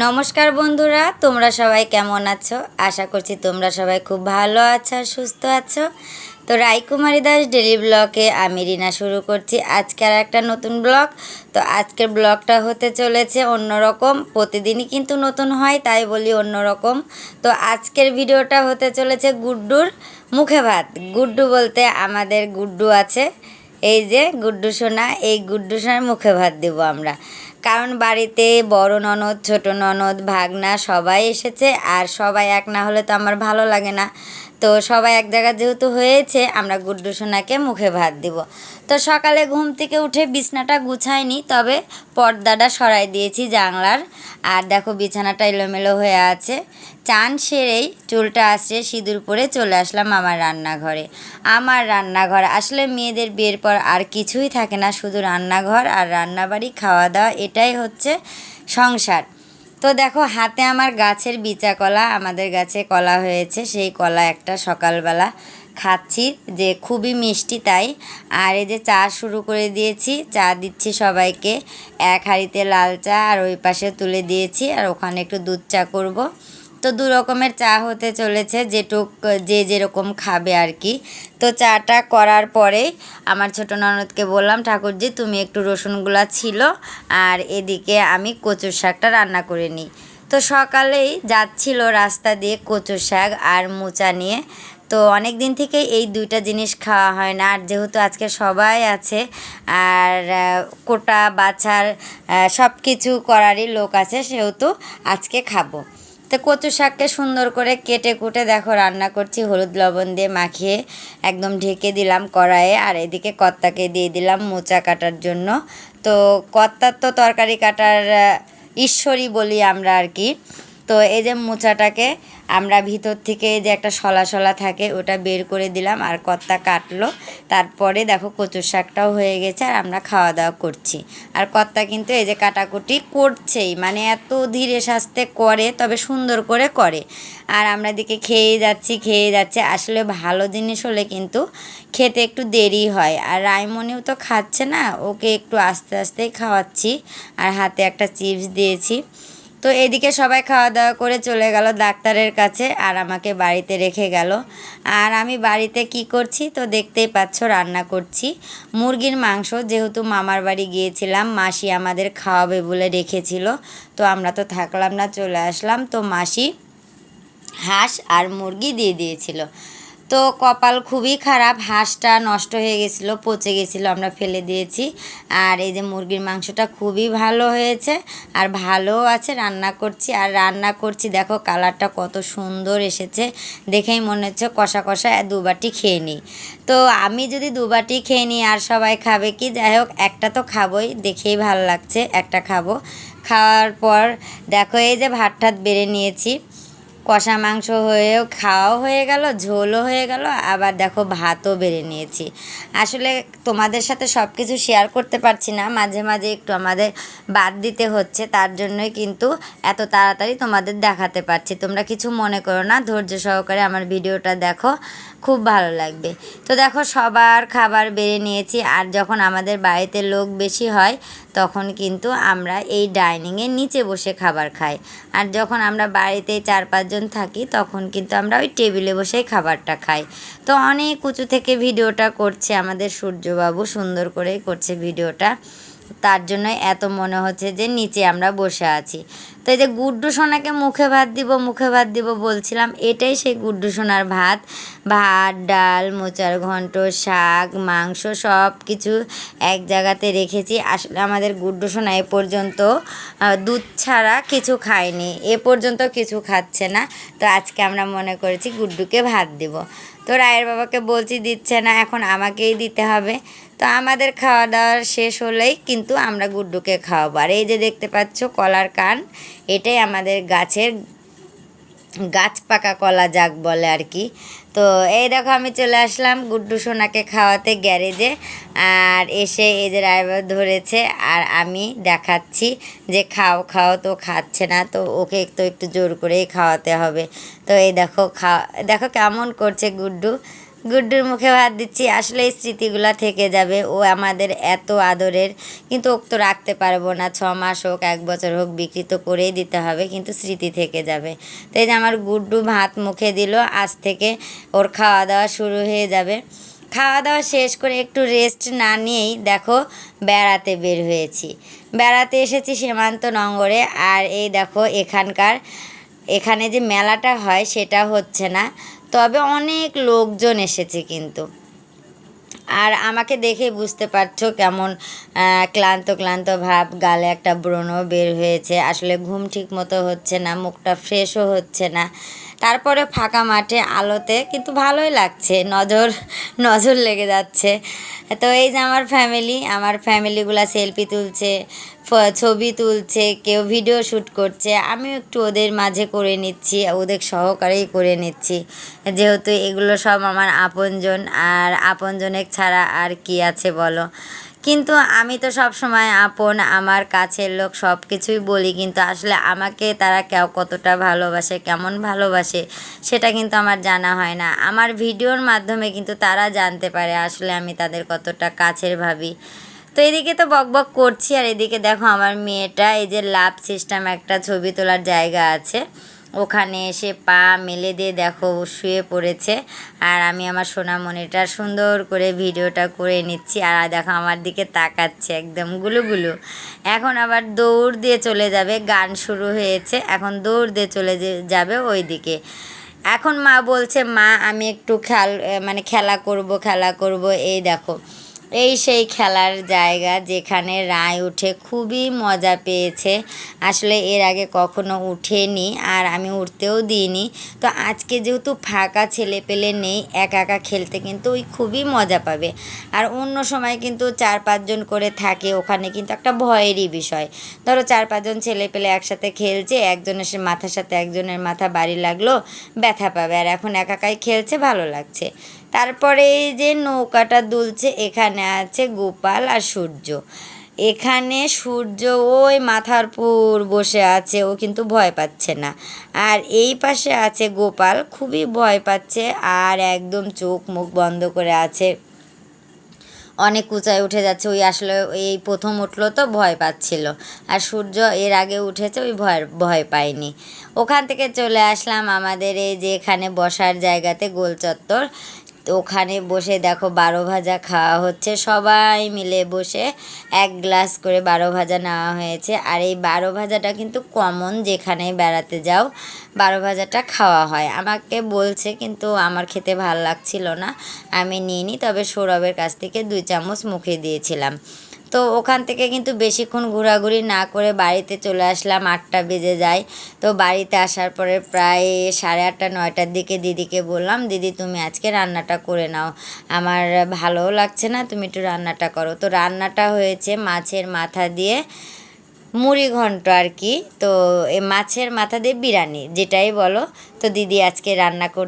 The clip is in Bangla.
নমস্কার বন্ধুরা, তোমরা সবাই কেমন আছো? আশা করছি তোমরা সবাই খুব ভালো আছো আর সুস্থ আছো। তো রায়কুমারী দাস ডেলি ব্লগে আমি রিনা শুরু করছি। আজকে আর একটা নতুন ব্লগ। তো আজকের ব্লগটা হতে চলেছে অন্যরকম। প্রতিদিনই কিন্তু নতুন হয়, তাই বলি অন্যরকম। তো আজকের ভিডিওটা হতে চলেছে গুড্ডুর মুখে ভাত। গুড্ডু বলতে আমাদের গুড্ডু আছে। এই যে গুড্ডু সোনা, এই গুড্ডু সোনার মুখে ভাত দেবো আমরা। কারণ বাড়িতে বড় ননদ, ছোট ননদ, ভাগনা সবাই এসেছে, আর সবাই এক না হলে তো আমার ভালো লাগে না। তো সবাই এক জায়গায় যেহেতু হয়েছে, আমরা গুড্ডু সোনাকে মুখে ভাত দিব। তো সকালে ঘুম থেকে উঠে বিছনাটা গুছাইনি, তবে পর্দাটা সরাই দিয়েছি জানলার। আর দেখো বিছানাটা এলোমেলো হয়ে আছে। চান সেরেই চুলটা আসছে সিঁদুর পরে চলে আসলাম আমার রান্নাঘরে। আমার রান্নাঘর, আসলে মেয়েদের বিয়ের পর আর কিছুই থাকে না, শুধু রান্নাঘর আর রান্নাবাড়ি, খাওয়া দাওয়া, এটাই হচ্ছে সংসার। তো দেখো, হাতে আমার গাছের বিচা কলা আমাদের গাছে কলা হয়েছে। সেই কলা একটা সকালবেলা খাচ্ছি, যে খুবই মিষ্টি তাই। আর এই যে চা শুরু করে দিয়েছি, চা দিচ্ছি সবাইকে। এক হাঁড়িতে লাল চা আর ওই পাশে তুলে দিয়েছি, আর ওখানে একটু দুধ চা করব। তো দু রকমের চা হতে চলেছে, যেটুক, যে যেরকম খাবে আর কি। তো চাটা করার পরে আমার ছোট ননদকে বললাম, ঠাকুরজি, তুমি একটু রসুনগুলা ছিল আর এদিকে আমি কচুর শাকটা রান্না করে নিই। তো সকালেই যাচ্ছিল রাস্তা দিয়ে কচুর শাক আর মোচা নিয়ে। তো অনেক দিন থেকে এই দুইটা জিনিস খাওয়া হয় না, আর যেহেতু আজকে সবাই আছে আর কোটা, বাছার সব কিছু করারই লোক আছে, সেহেতু আজকে খাব। তো কচু শাককে সুন্দর করে কেটে কুটে দেখো, রান্না করছি। হলুদ লবণ দিয়ে মাখিয়ে একদম ঢেকে দিলাম কড়াইয়ে। আর এদিকে কত্তাকে দিয়ে দিলাম মোচা কাটার জন্য। তো কত্তার তো তরকারি কাটার ঈশ্বরী বলি আমরা আর কি। তো এই যে মোচাটাকে আমরা ভিতর থেকে যে একটা শলা শলা থাকে, ওটা বের করে দিলাম আর কর্তা কাটলো। তারপরে দেখো কচুর শাকটাও হয়ে গেছে আর আমরা খাওয়া দাওয়া করছি। আর কর্তা কিন্তু এই যে কাটাকুটি করছেই মানে এত ধীরে সাস্তে করে, তবে সুন্দর করে করে। আর আমরা দিকে খেয়ে যাচ্ছি, খেয়ে যাচ্ছে। আসলে ভালো জিনিস হলে কিন্তু খেতে একটু দেরি হয়। আর রায়মণিও তো খাচ্ছে না, ওকে একটু আস্তে আস্তেই খাওয়াচ্ছি। আর হাতে একটা চিপস দিয়েছি। তো এদিকে সবাই খাওয়া দাওয়া করে চলে গেল ডাক্তারের কাছে আর আমাকে বাড়িতে রেখে গেল। আর আমি বাড়িতে কি করছি তো দেখতেই পাচ্ছ রান্না করছি। মুরগির মাংস, যেহেতু মামার বাড়ি গিয়েছিলাম, মাসি আমাদের খাওয়াবে বলে রেখেছিল। তো আমরা তো থাকলাম না, চলে আসলাম। তো মাসি হাঁস আর মুরগি দিয়ে দিয়েছিল। তো কপাল খুবই খারাপ, হাঁসটা নষ্ট হয়ে গেছিল, পচে গেছিল, আমরা ফেলে দিয়েছি। আর এই যে মুরগির মাংসটা খুবই ভালো হয়েছে আর ভালো আছে, রান্না করছি। আর রান্না করছি, দেখো কালারটা কত সুন্দর এসেছে। দেখেই মনে হচ্ছে কষা কষা দুবাটি খেয়ে নিই। তো আমি যদি দুবাটি খেয়ে নিই, আর সবাই খাবে কি? যাই হোক, একটা তো খাবোই, দেখেই ভালো লাগছে, একটা খাব। খাওয়ার পর দেখো এই যে ভাত ঠাত বেড়ে নিয়েছি। কষা মাংস হয়েও খাওয়াও হয়ে গেল, ঝোলও হয়ে গেল, আবার দেখো ভাতও বেড়ে নিয়েছি। আসলে তোমাদের সাথে সব কিছু শেয়ার করতে পারছি না, মাঝে মাঝে একটু আমাদের বাদ দিতে হচ্ছে, তার জন্যই কিন্তু এত তাড়াতাড়ি তোমাদের দেখাতে পারছি। তোমরা কিছু মনে করো না, ধৈর্য সহকারে আমার ভিডিওটা দেখো। খুব ভালো লাগবে। তো দেখো সবার খাবার বেড়ে নিয়েছি আর যখন আমাদের বাড়িতে লোক বেশি হয়, তখন কিন্তু আমরা এই ডাইনিংয়ের নিচে বসে খাবার খাই। আর যখন আমরা বাড়িতে চার পাঁচজন থাকি, তখন কিন্তু আমরা ওই টেবিলে বসেই খাবারটা খাই। তো অনেক উঁচু থেকে ভিডিওটা করছে আমাদের সূর্যবাবু, সুন্দর করেই করছে ভিডিওটা। তার জন্য এত মনে হচ্ছে যে নিচে আমরা বসে আছি। তো এই যে গুড্ডু সোনাকে মুখে ভাত দিব, মুখে ভাত দিব বলছিলাম, এটাই সেই গুড্ডু সোনার ভাত। ভাত, ডাল, মোচার ঘন্ট, শাক, মাংস সব কিছু এক জায়গাতে রেখেছি। আসলে আমাদের গুড্ডু সোনা এ পর্যন্ত দুধ ছাড়া কিছু খায়নি। এ পর্যন্ত কিছু খাচ্ছে না। তো আজকে আমরা মনে করেছি গুড্ডুকে ভাত দিব। তো রায়ের বাবাকে বলছি, দিচ্ছে না, এখন আমাকেই দিতে হবে। তো আমাদের খাওয়া দাওয়া শেষ হলেই কিন্তু আমরা গুড্ডুকে খাওয়াবো। আর এই যে দেখতে পাচ্ছ কলার কান এটাই আমাদের গাছের গাছ পাকা কলা যাক বলে আর কি। তো এই দেখো আমি চলে আসলাম গুড্ডু সোনাকে খাওয়াতে গ্যারেজে। আর এসে এদের রায়বার ধরেছে আর আমি দেখাচ্ছি যে খাও খাও তো খাচ্ছে না, তো ওকে তো একটু জোর করেই খাওয়াতে হবে। তো এই দেখো খাওয়া দেখো কেমন করছে গুড্ডু। গুড্ডুর মুখে ভাত দিচ্ছি আসলে এই স্মৃতিগুলো থেকে যাবে। ও আমাদের এত আদরের, কিন্তু ওক তো রাখতে পারব না। ছ মাস হোক, এক বছর হোক, বিক্রি তো করেই দিতে হবে, কিন্তু স্মৃতি থেকে যাবে। তাই যে আমার গুড্ডু ভাত মুখে দিল, আজ থেকে ওর খাওয়া দাওয়া শুরু হয়ে যাবে। খাওয়া দাওয়া শেষ করে একটু রেস্ট না নিয়েই দেখো বেড়াতে বের হয়েছি। বেড়াতে এসেছি সীমান্ত নগরে, আর এই দেখো এখানকার, এখানে যে মেলাটা হয় সেটা হচ্ছে না। তবে অনেক লোকজন এসেছে কিন্তু। আর আমাকে দেখে বুঝতে পারছ কেমন ক্লান্ত ক্লান্ত ভাব, গালে একটা ব্রণ বের হয়েছে। আসলে ঘুম ঠিক মতো হচ্ছে না, মুখটা ফ্রেশও হচ্ছে না। তারপরে ফাঁকা মাঠে আলোতে, কিন্তু ভালোই লাগছে, নজর নজর লেগে যাচ্ছে। তো এই যে আমার ফ্যামিলি আমার ফ্যামিলিগুলা সেলফি তুলছে ছবি তুলছে, কেউ ভিডিও শ্যুট করছে, আমিও একটু ওদের মাঝে করে নিচ্ছি, ওদের সহকারেই করে নিচ্ছি। যেহেতু এগুলো সব আমার আপনজন, আর আপনজনের ছাড়া আর কি আছে বলো? কিন্তু আমি তো সব সময় আপন, আমার কাছের লোক সব কিছুই বলি, কিন্তু আসলে আমাকে তারা কেউ কতটা ভালোবাসে, কেমন ভালোবাসে, সেটা কিন্তু আমার জানা হয় না। আমার ভিডিওর মাধ্যমে কিন্তু তারা জানতে পারে আসলে আমি তাদের কতটা কাছের ভাবি। তো এদিকে তো বক বক করছি, আর এদিকে দেখো আমার মেয়েটা, এই যে লাভ সিস্টেম একটা ছবি তোলার জায়গা আছে। ওখানে এসে পা মেলে দিয়ে দেখো শুয়ে পড়েছে। আর আমি আমার সোনামণিটা সুন্দর করে ভিডিওটা করে নিচ্ছি, আর দেখো আমার দিকে তাকাচ্ছে একদম গুলুগুলু এখন আবার দৌড় দিয়ে চলে যাবে, গান শুরু হয়েছে, এখন দৌড় দিয়ে চলে যাবে ওই দিকে এখন মা বলছে, মা, আমি একটু খেল মানে খেলা করব খেলা করব। এই দেখো। এই সেই খেলার জায়গা যেখানে রায় উঠে খুবই মজা পেয়েছে। আসলে এর আগে কখনো উঠেনি আর আমি উঠতেও দিইনি। তো আজকে যেহেতু ফাঁকা ছেলে পেলে নেই, একা একা খেলতে কিন্তু ওই খুবই মজা পাবে। আর অন্য সময় কিন্তু চার পাঁচজন করে থাকে, ওখানে কিন্তু একটা ভয়েরই বিষয়। ধরো চার পাঁচজন ছেলে পেলে একসাথে খেলছে, একজনের মাথার সাথে একজনের মাথা বাড়ি লাগল, ব্যথা পাবে। আর এখন একাকাই খেলছে, ভালো লাগছে। তারপরে এই যে নৌকাটা দুলছে, এখানে আছে গোপাল আর সূর্য। এখানে সূর্য ওই মাথার পুর বসে আছে, ও কিন্তু ভয় পাচ্ছে না। আর এই পাশে আছে গোপাল, খুবই ভয় পাচ্ছে আর একদম চোখ মুখ বন্ধ করে আছে। অনেক উঁচায় উঠে যাচ্ছে, ওই আসলে এই প্রথম উঠল তো ভয় পাচ্ছিল। আর সূর্য এর আগে উঠেছে, ওই ভয় ভয় পায়নি। ওখান থেকে চলে আসলাম আমাদের এই যে এখানে বসার জায়গাতে গোল চত্বর তো ওখানে বসে দেখো বারো ভাজা খাওয়া হচ্ছে। সবাই মিলে বসে এক গ্লাস করে বারো ভাজা নেওয়া হয়েছে। আর এই বারো ভাজাটা কিন্তু কমন যেখানে বেড়াতে যাও, বারো ভাজাটা খাওয়া হয়। আমাকে বলছে কিন্তু আমার খেতে ভালো লাগছিল না, আমি নিইনি। তবে সৌরভের কাছ থেকে দুই চামচ মুখে দিয়েছিলাম। তো ওখান থেকে কিন্তু বেশিক্ষণ ঘোরাঘুরি না করে বাড়িতে চলে আসলাম, আটটা বেজে যায়। তো বাড়িতে আসার পরে প্রায় সাড়ে আটটা, নয়টার দিকে দিদিকে বললাম, দিদি, তুমি আজকে রান্নাটা করে নাও। আমার ভালোও লাগছে না, তুমি একটু রান্নাটা করো। তো রান্নাটা হয়েছে মাছের মাথা দিয়ে মুড়ি ঘন্ট আর কি। তো এ মাছের মাথা দিয়ে বিরিয়ানি, যেটাই বলো। তো দিদি আজকে রান্না কর